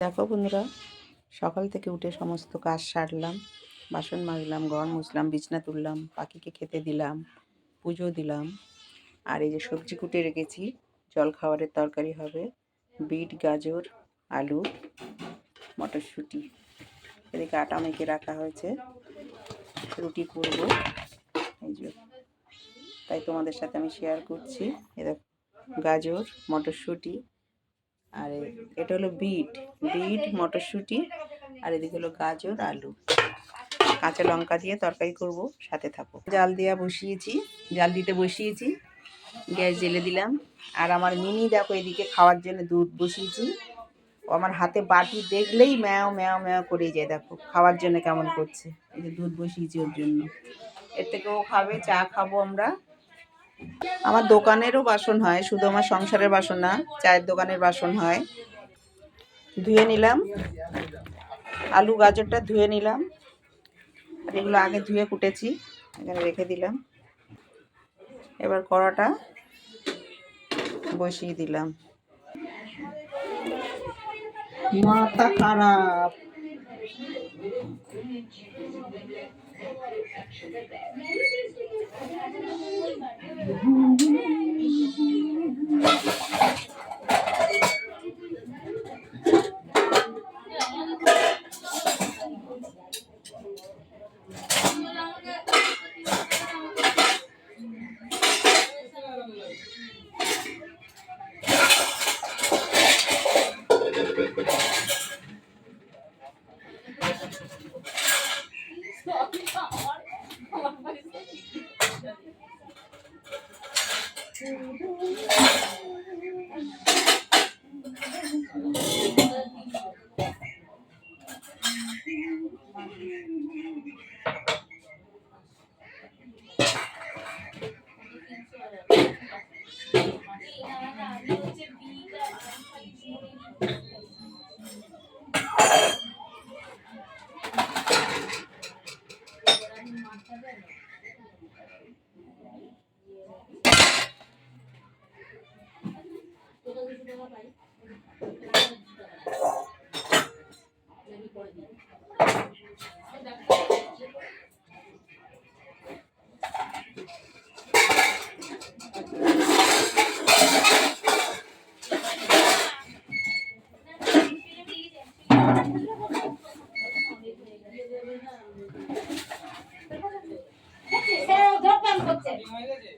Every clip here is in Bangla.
দেখো বন্ধুরা, সকাল থেকে উঠে সমস্ত কাজ সারলাম, বাসন মাজলাম, ঘর মুছলাম, বিছনা তুললাম, পাখিকে খেতে দিলাম, পুজো দিলাম। আর এই যে সবজি কুটে রেখেছি, জল খাবারের তরকারি হবে, বিট, গাজর, আলু, মটরশুঁটি। এদিকে আটা মেখে রাখা হয়েছে, রুটি করব। এই যে, তাই তোমাদের সাথে আমি শেয়ার করছি। এ গাজর, মটরশুঁটি আর এটা হলো বিট। বিট, মটরশুঁটি, আর এদিকে হলো গাজর, আলু। কাঁচা লঙ্কা দিয়ে তরকারি করব, সাথে থাকো। জাল দেওয়া বসিয়েছি, জাল দিতে বসিয়েছি, গ্যাস জেলে দিলাম। আর আমার মিনি দেখো এদিকে খাওয়ার জন্য দুধ বসিয়েছি। ও আমার হাতে বাটি দেখলেই ম্যাও ম্যাও ম্যাও করে যায়, দেখো। খাওয়ার জন্য কেমন করছে? এই যে দুধ বসিয়েছি ওর জন্য। এর থেকে ও খাবে, চা খাব আমরা। আমার দোকানেরও বাসন হয়, শুধু আমার সংসারের বাসন না, চায়ের দোকানের বাসন হয়। ধুয়ে নিলাম, আলু গাজরটা ধুয়ে নিলাম আর এগুলো আগে ধুয়ে কুটেছি, এখানে রেখে দিলাম। এবার কড়াটা বসিয়ে দিলাম। মাথা খারাপ। Thank you. 水如月。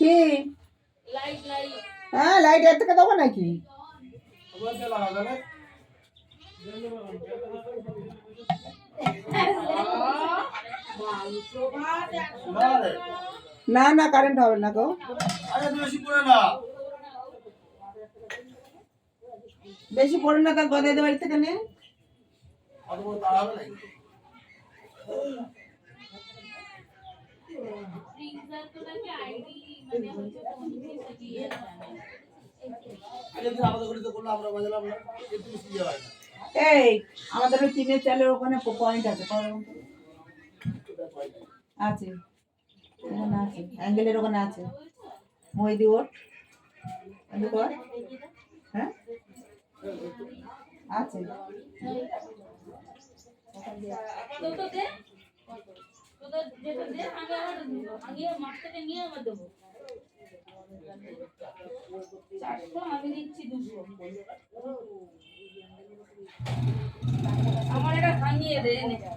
কি? হ্যাঁ লাইটের থেকে দেবো নাকি? না না কারেন্ট হবে না গো। বেশি পড়ে না তার গদাইদের বাড়ি থেকে নে। এই আমাদের ওই ওখানে আছে ওখানে আছে অ্যাঙ্গেলের ওখানে আছে। হ্যাঁ? আছে। আমার এটা ভাঙিয়ে দে এনে। এই, চলে এসছে রে। দাঁড়া, ওই চারটা দাঁড়াই কর। না, আগে আমি ভাঙিয়ে দিলাম, ভাঙিয়ে দিলাম।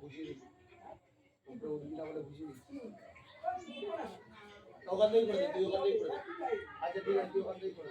বুঝিয়ে দিচ্ছি ওখান থেকেই করে দে, তুই ওখান থেকেই করে আচ্ছা ঠিক আছে, তুই ওখান থেকেই করে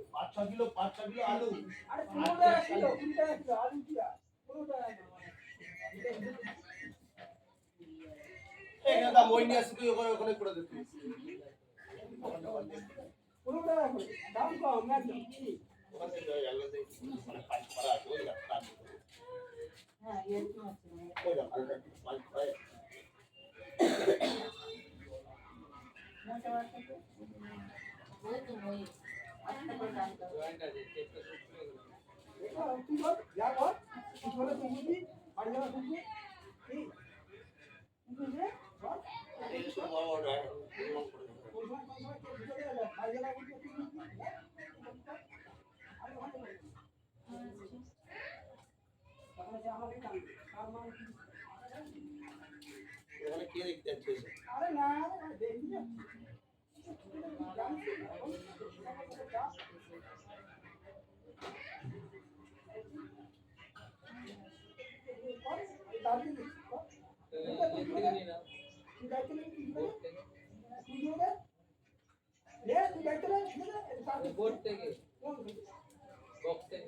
ছ কিলো পাঁচ ছ কিলো। আলু নিয়ে আসছি ওখানে ওখানে করে দে তুই ওখান থেকে ওই আলু দিয়ে মানে পাঁচ আছে ওই দেখ, কাজ করে। হ্যাঁ এরকম আছে ওই দেখ, ওই দেখ, পাঁচ করা আছে। মোটা বাটা তো ওই তো ওই। আটটা করে দাম দাও এই সব বাবা ওটা নির্মাণ করে দেবে। ওখানে কে দেখতে যাচ্ছে? বোর্ড থেকে। বক্স থেকে।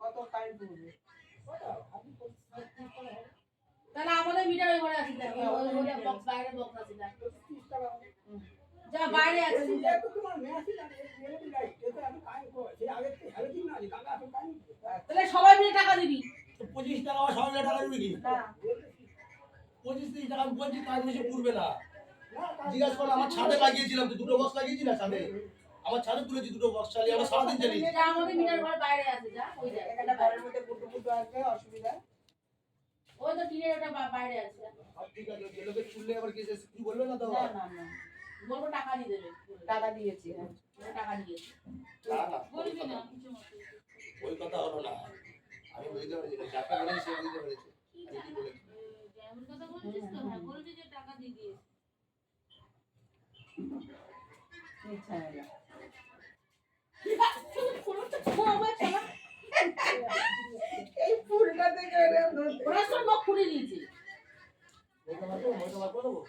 কত কারেন্ট পড়বে তাহলে আমাদের মিটার ওই ঘরে আছে দেখ ওই বক্স বাইরে বক্স আছে দেখ। যা বাইরে আছে তাহলে সবাই মিলে টাকা দিবি। তো পঁচিশ টাকা সবাই মিলে টাকা দিবি কি? না। পঁচিশ তিরিশ টাকা আমি বলছি কাজ বেশি পুরবে না। জিজ্ঞাসা করো আমার ছাদে লাগিয়েছিলাম তো দুটো বক্স লাগিয়েছি না ছাদে? আমার ছাদে তুলেছি দুটো বক্স চালিয়ে আমরা সারাদিন চালিয়েছি যা আমাদের মিটার ঘর বাইরে আছে যা ওই দেখ। এখানটা ঘরের মধ্যে বুটু বুটু আসবে অসুবিধা। ওই তো টিনের ওটা বাইরে আছে। সব ঠিক আছে যে লোকের তুললে আবার কি কিছু বলবে না তো? না না না। বলব টাকা দিয়ে দেবে। টাকা দিয়েছি। হ্যাঁ টাকা দিয়েছে না, ওই বলবি না কিছু ওই কথা হলো না। আমি বুঝতে পেরেছি না, যাকে বলেছি সে বুঝতে পেরেছে। আমি কি বলেছি? এমন কথা বলছিস তো? হ্যাঁ বলবি যে টাকা দিয়ে দিয়েছে। ইচ্ছা না এই ফুলটা থেকে ওরা সব মুখ খুলে দিয়েছে বলতে পারব বলতে পারব দেবো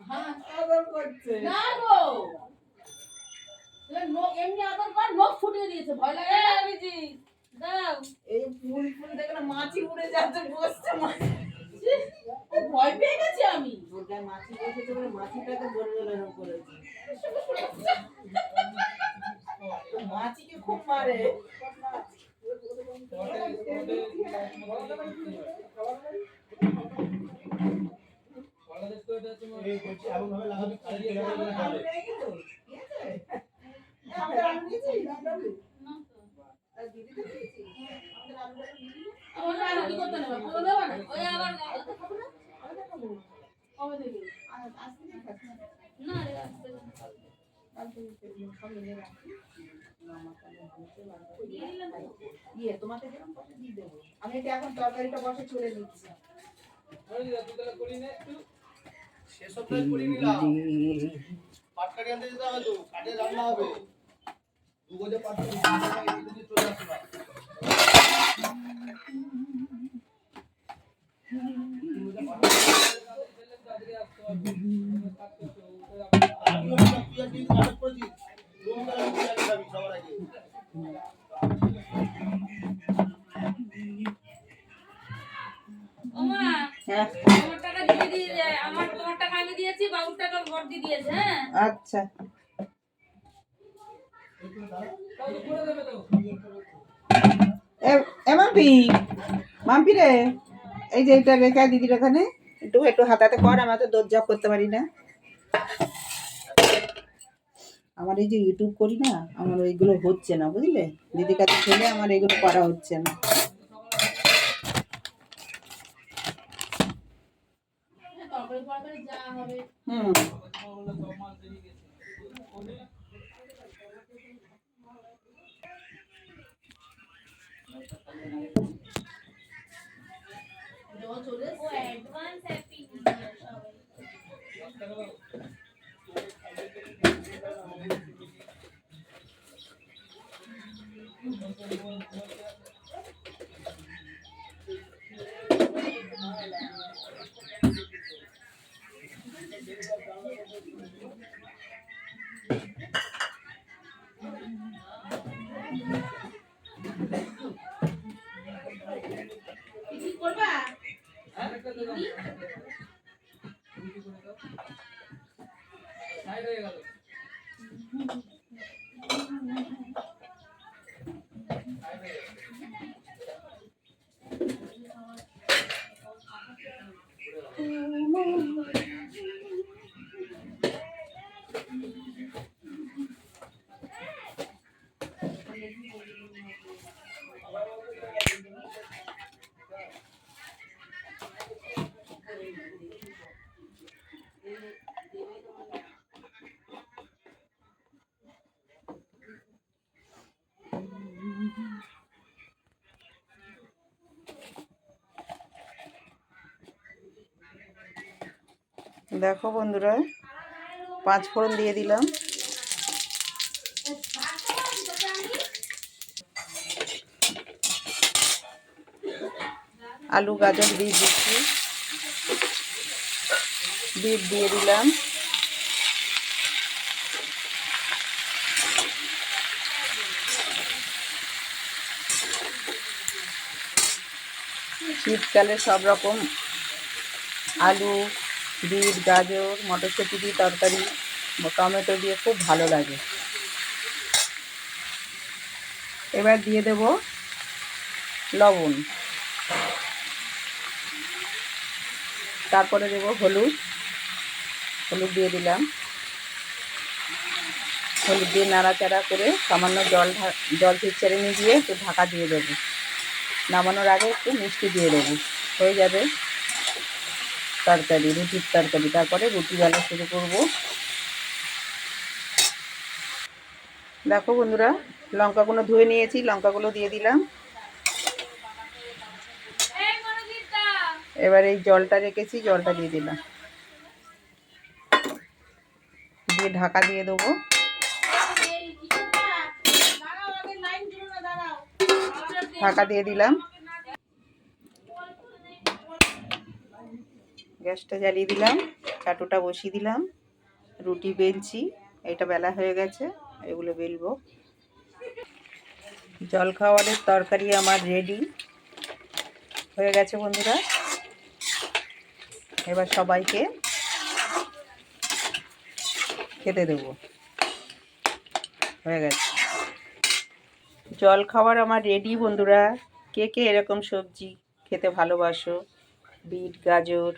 হ্যাঁ আদর করছে। না গো এমনি আদর কর নখ ফুটিয়ে দিয়েছে ভয় লাগে না দাও এই ফুল ফুল দেখে না মাছি উড়ে যাচ্ছে বসছে মাছি। ও ভয় পেয়ে গেছি আমি। মাছি বসেছে বলে মাছিটাকে করেছে। তো মাছিকে খুব মারে? না রে আসতে ইয়ে তোমাদের যেরকম পয়সা দিয়ে দেবো। আমি এটা এখন তরকারিটা বসে চলে নিচ্ছি। ওই যে তুই তাহলে করি নে একটু সেসব নিলাম। পাট কাটি আনতে যেতে হবে তো কাঠে রান্না হবে। দু গজে পাটকাঠি চলে আসবে এ মাম্পি মাম্পি রে, এই যে এটা রেখা দিদির ওখানে, একটু একটু হাতাতে কর, আমরা তো দরজা করতে পারি না। আমার এই যে ইউটিউব করি না, আমার ওইগুলো হচ্ছে না, বুঝলে? দিদির কাছে ছেলে আমার এগুলো করা হচ্ছে না তরকারি ফরকারি যা হবে হুম তোমার বলে সব মাল দিয়ে গেছে জল চলে ও এসছে। অ্যাডভান্স হ্যাপি নিউ ইয়ার সবাই কি করবা আরেকটা দে দাও রুটি করে দাও সাইড হয়ে গেল সাইড হয়ে গেল দেখো বন্ধুরা, পাঁচ ফোড়ন দিয়ে দিলাম। আলু, গাজর বীজ দিচ্ছি বিট দিয়ে দিলাম। শীতকালে সব রকম আলু বিট, গাজর, মটরশুঁটি দিয়ে তরকারি টমেটো দিয়ে খুব ভালো লাগে। এবার দিয়ে দেব লবণ। তারপরে দেব হলুদ। হলুদ দিয়ে দিলাম। হলুদ দিয়ে নাড়াচাড়া করে সামান্য জল জল ছেড়ে নিয়ে দিয়ে একটু ঢাকা দিয়ে দেবো। নামানোর আগে একটু মিষ্টি দিয়ে দেবো। হয়ে যাবে তরকারি, রুটির তরকারি। তারপরে রুটি বেলা শুরু করব। দেখো বন্ধুরা, লঙ্কাগুলো ধুয়ে নিয়েছি, লঙ্কাগুলো দিয়ে দিলাম। এবার এই জলটা রেখেছি, জলটা দিয়ে দিলাম। দিয়ে ঢাকা দিয়ে দেবো। ঢাকা দিয়ে দিলাম। গ্যাসটা জ্বালিয়ে দিলাম, চাটুটা বসিয়ে দিলাম, রুটি বেলছি, এটা বেলা হয়ে গেছে, এগুলো বেলবো। জল খাওয়ারের তরকারি আমার রেডি হয়ে গেছে বন্ধুরা। এবার সবাইকে খেতে দেবো। হয়ে গেছে। জল খাবার আমার রেডি বন্ধুরা। কে কে এরকম সবজি খেতে ভালোবাসো? বিট, গাজর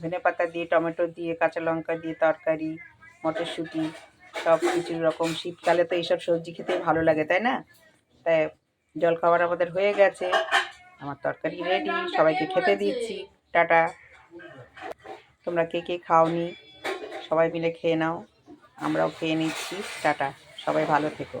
ধনে পাতা দিয়ে, টমেটো দিয়ে, কাঁচা লঙ্কা দিয়ে, তরকারি, মটরশুঁটি, সব কিছু রকম। শীতকালে তো এইসব সবজি খেতে ভালো লাগে, তাই না? তাই জল খাবার আমাদের হয়ে গেছে। আমার তরকারি রেডি সবাইকে খেতে দিচ্ছি। টাটা। তোমরা কে কে খাওনি? সবাই মিলে খেয়ে নাও। আমরাও খেয়ে নিচ্ছি। টাটা। সবাই ভালো থেকো।